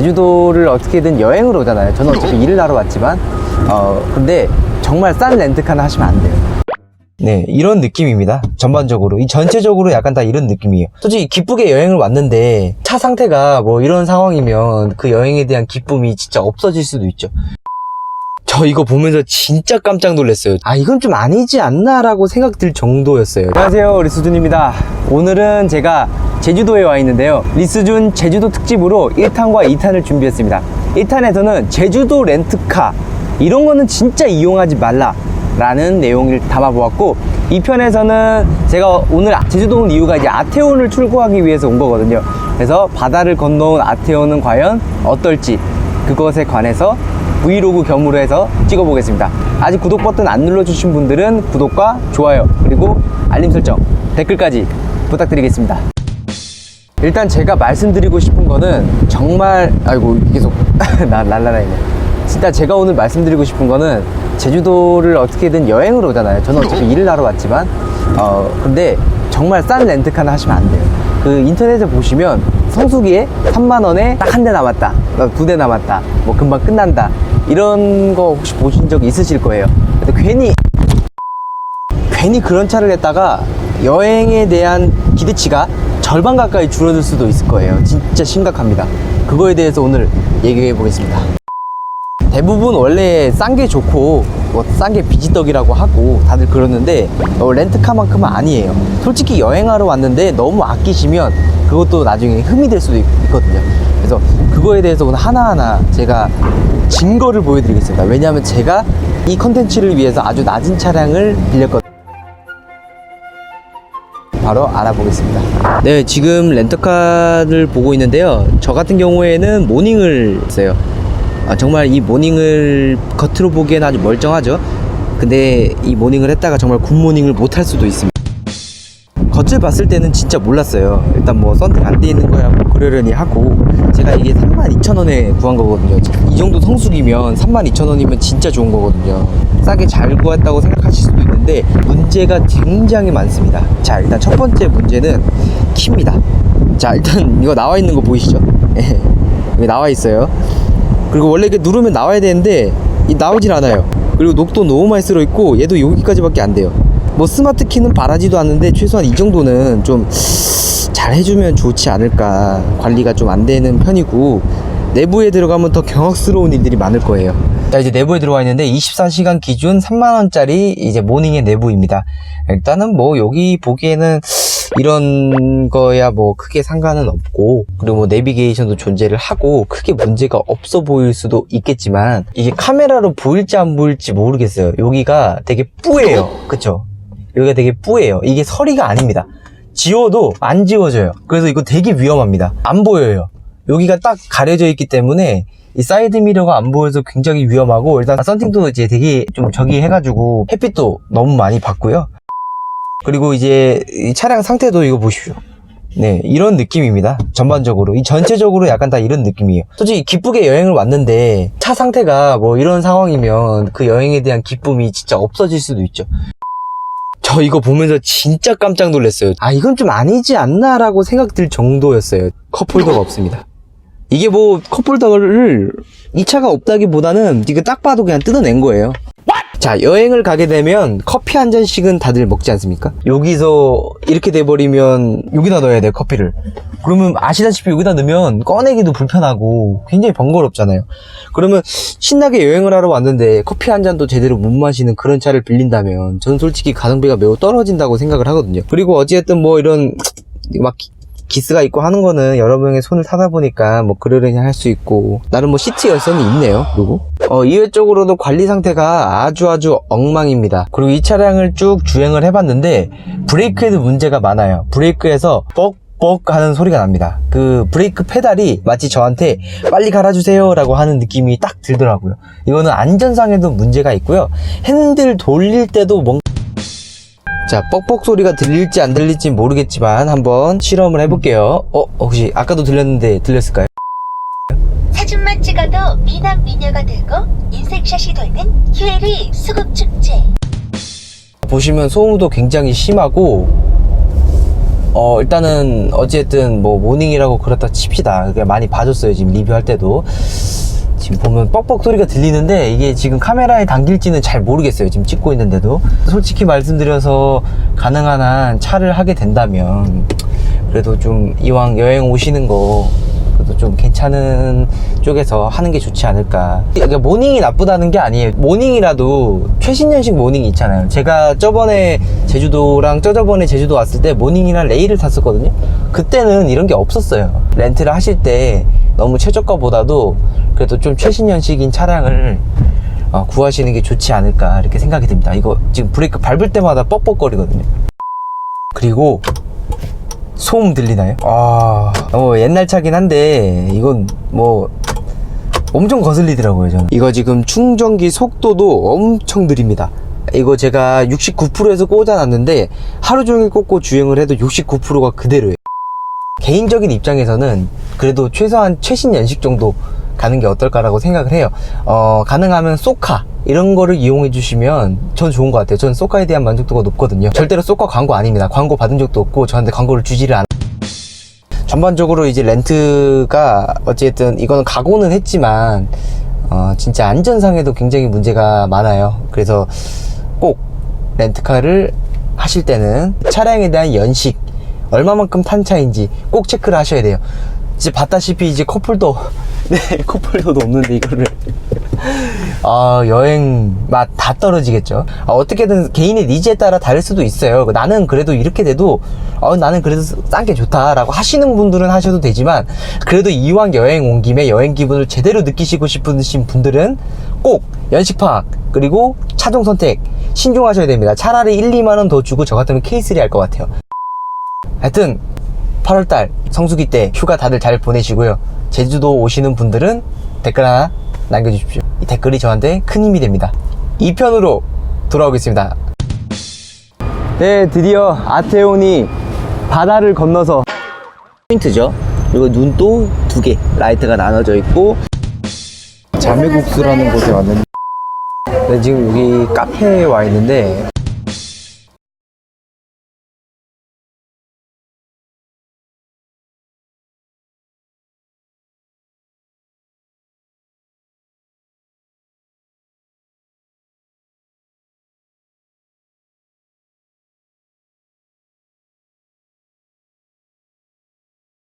제주도를 어떻게든 여행을 오잖아요. 저는 어차피 일을 하러 왔지만, 어, 근데 정말 싼 렌트카는 하시면 안 돼요. 네, 이런 느낌입니다. 전반적으로. 이 전체적으로 약간 다 이런 느낌이에요. 솔직히 기쁘게 여행을 왔는데 차 상태가 뭐 이런 상황이면 그 여행에 대한 기쁨이 진짜 없어질 수도 있죠. 저 이거 보면서 진짜 깜짝 놀랐어요. 아, 이건 좀 아니지 않나 라고 생각 들 정도였어요. 안녕하세요, 리스준입니다. 오늘은 제가 제주도에 와 있는데요. 리스준 제주도 특집으로 1탄과 2탄을 준비했습니다. 1탄에서는 제주도 렌트카, 이런 거는 진짜 이용하지 말라. 라는 내용을 담아보았고, 2편에서는 제가 오늘 제주도 온 이유가 이제 아테온을 출고하기 위해서 온 거거든요. 그래서 바다를 건너온 아테온은 과연 어떨지, 그것에 관해서 브이로그 겸으로 해서 찍어보겠습니다. 아직 구독 버튼 안 눌러주신 분들은 구독과 좋아요 그리고 알림 설정 댓글까지 부탁드리겠습니다. 일단 제가 말씀드리고 싶은 거는 정말 아이고 계속 나 랄라라이네. 진짜 제가 오늘 말씀드리고 싶은 거는 제주도를 어떻게든 여행을 오잖아요. 저는 어차피 일을 하러 왔지만 어 근데 정말 싼 렌트카는 하시면 안 돼요. 그 인터넷에 보시면 성수기에 3만 원에 딱 한 대 남았다, 두 대 남았다, 뭐 금방 끝난다 이런 거 혹시 보신 적 있으실 거예요. 근데 괜히 괜히 그런 차를 냈다가 여행에 대한 기대치가 절반 가까이 줄어들 수도 있을 거예요. 진짜 심각합니다. 그거에 대해서 오늘 얘기해 보겠습니다. 대부분 원래 싼 게 좋고 뭐 싼 게 비지떡이라고 하고 다들 그러는데 어, 렌트카만큼은 아니에요. 솔직히 여행하러 왔는데 너무 아끼시면 그것도 나중에 흠이 될 수도 있, 거든요 그래서 그거에 대해서 오늘 하나하나 제가 증거를 보여드리겠습니다. 왜냐하면 제가 이 컨텐츠를 위해서 아주 낮은 차량을 빌렸거든요. 바로 알아보겠습니다. 네, 지금 렌터카를 보고 있는데요. 저 같은 경우에는 모닝을 써요. 아, 정말 이 모닝을 겉으로 보기에는 아주 멀쩡하죠. 근데 이 모닝을 했다가 정말 굿모닝을 못할 수도 있습니다. 겉을 봤을 때는 진짜 몰랐어요. 일단 뭐 썬팅 안 돼 있는 거야 뭐 그러려니 하고 제가 이게 32,000원에 구한 거거든요. 이 정도 성수기면 32,000원이면 진짜 좋은 거거든요. 싸게 잘 구했다고 생각하실 수도 있는데 문제가 굉장히 많습니다. 자 일단 첫 번째 문제는 키입니다. 자 일단 이거 나와 있는 거 보이시죠? 예, 나와 있어요. 그리고 원래 이게 누르면 나와야 되는데 이 나오질 않아요. 그리고 녹도 너무 많이 쓸어 있고 얘도 여기까지밖에 안 돼요. 뭐 스마트 키는 바라지도 않는데 최소한 이 정도는 좀 잘 해주면 좋지 않을까 관리가 좀 안 되는 편이고 내부에 들어가면 더 경악스러운 일들이 많을 거예요. 자 이제 내부에 들어와 있는데 24시간 기준 3만 원짜리 이제 모닝의 내부입니다. 일단은 뭐 여기 보기에는 이런 거야 뭐 크게 상관은 없고 그리고 뭐 내비게이션도 존재를 하고 크게 문제가 없어 보일 수도 있겠지만 이게 카메라로 보일지 안 보일지 모르겠어요. 여기가 되게 뿌예요. 그쵸? 여기가 되게 뿌예요. 이게 서리가 아닙니다. 지워도 안 지워져요. 그래서 이거 되게 위험합니다. 안 보여요. 여기가 딱 가려져 있기 때문에 이 사이드 미러가 안 보여서 굉장히 위험하고 일단 썬팅도 이제 되게 좀 저기 해가지고 햇빛도 너무 많이 받고요. 그리고 이제 이 차량 상태도 이거 보십시오. 네, 이런 느낌입니다. 전반적으로. 이 전체적으로 약간 다 이런 느낌이에요. 솔직히 기쁘게 여행을 왔는데 차 상태가 뭐 이런 상황이면 그 여행에 대한 기쁨이 진짜 없어질 수도 있죠. 저 이거 보면서 진짜 깜짝 놀랐어요. 아, 이건 좀 아니지 않나라고 생각 들 정도였어요. 컵홀더가 없습니다. 이게 뭐 컵홀더를 이 차가 없다기보다는 이거 딱 봐도 그냥 뜯어낸 거예요. 자, 여행을 가게 되면 커피 한 잔씩은 다들 먹지 않습니까? 여기서 이렇게 돼버리면 여기다 넣어야 돼요, 커피를. 그러면 아시다시피 여기다 넣으면 꺼내기도 불편하고 굉장히 번거롭잖아요. 그러면 신나게 여행을 하러 왔는데 커피 한 잔도 제대로 못 마시는 그런 차를 빌린다면 저는 솔직히 가성비가 매우 떨어진다고 생각을 하거든요. 그리고 어찌됐든 뭐 이런 막 기- 기스가 있고 하는 거는 여러 명의 손을 타다 보니까 뭐 그러려니 할 수 있고. 나름 뭐 시트 열선이 있네요 그리고 어 이외적으로도 관리 상태가 아주 아주 엉망입니다. 그리고 이 차량을 쭉 주행을 해봤는데 브레이크에도 문제가 많아요. 브레이크에서 뻑뻑 하는 소리가 납니다. 그 브레이크 페달이 마치 저한테 빨리 갈아주세요 라고 하는 느낌이 딱 들더라고요. 이거는 안전상에도 문제가 있고요. 핸들 돌릴 때도 뭔가 자, 뻑뻑 소리가 들릴지 안 들릴지 모르겠지만 한번 실험을 해볼게요. 어, 혹시 아까도 들렸는데 들렸을까요? 사진만 찍어도 미남 미녀가 되고 인생샷이 되는 휴에리 수급 축제. 보시면 소음도 굉장히 심하고 어, 일단은 어쨌든 뭐 모닝이라고 그렇다 칩시다. 그게 많이 봐줬어요. 지금 리뷰할 때도. 지금 보면 뻑뻑 소리가 들리는데 이게 지금 카메라에 담길지는 잘 모르겠어요. 지금 찍고 있는데도. 솔직히 말씀드려서 가능한 한 차를 하게 된다면 그래도 좀 이왕 여행 오시는 거 그래도 좀 괜찮은 쪽에서 하는 게 좋지 않을까. 그러니까 모닝이 나쁘다는 게 아니에요. 모닝이라도 최신년식 모닝이 있잖아요. 제가 저번에 제주도랑 저저번에 제주도 왔을 때 모닝이랑 레일을 탔었거든요. 그때는 이런 게 없었어요. 렌트를 하실 때 너무 최저가보다도 그래도 좀 최신년식인 차량을 어, 구하시는 게 좋지 않을까 이렇게 생각이 듭니다. 이거 지금 브레이크 밟을 때마다 뻑뻑거리거든요. 그리고 소음 들리나요? 아, 어, 옛날 차긴 한데, 이건 뭐, 엄청 거슬리더라고요, 저는. 이거 지금 충전기 속도도 엄청 느립니다. 이거 제가 69%에서 꽂아놨는데, 하루 종일 꽂고 주행을 해도 69%가 그대로예요. 개인적인 입장에서는 그래도 최소한 최신 연식 정도 가는 게 어떨까라고 생각을 해요. 어, 가능하면 소카 이런 거를 이용해 주시면 전 좋은 것 같아요. 전 소카에 대한 만족도가 높거든요. 절대로 소카 광고 아닙니다. 광고 받은 적도 없고 저한테 광고를 주지를 않. 전반적으로 이제 렌트가 어쨌든 이거는 각오는 했지만 어, 진짜 안전상에도 굉장히 문제가 많아요. 그래서 꼭 렌트카를 하실 때는 차량에 대한 연식 얼마만큼 탄 차인지 꼭 체크를 하셔야 돼요. 이제 봤다시피 이제 커플도 네 커플도도 없는데 이거를 아 여행 맛 다 떨어지겠죠. 아, 어떻게든 개인의 니즈에 따라 다를 수도 있어요. 나는 그래도 이렇게 돼도 어, 나는 그래도 싼 게 좋다라고 하시는 분들은 하셔도 되지만 그래도 이왕 여행 온 김에 여행 기분을 제대로 느끼시고 싶으신 분들은 꼭 연식 파악 그리고 차종 선택 신중하셔야 됩니다. 차라리 1, 2만 원 더 주고 저 같으면 K3 할것 같아요. 하여튼 8월달 성수기 때 휴가 다들 잘 보내시고요. 제주도 오시는 분들은 댓글 하나 남겨주십시오. 이 댓글이 저한테 큰 힘이 됩니다. 2편으로 돌아오겠습니다. 네, 드디어 아테온이 바다를 건너서 포인트죠. 그리고 눈도 두 개, 라이트가 나눠져 있고 자매국수라는 곳에 왔는데 네, 지금 여기 카페에 와 있는데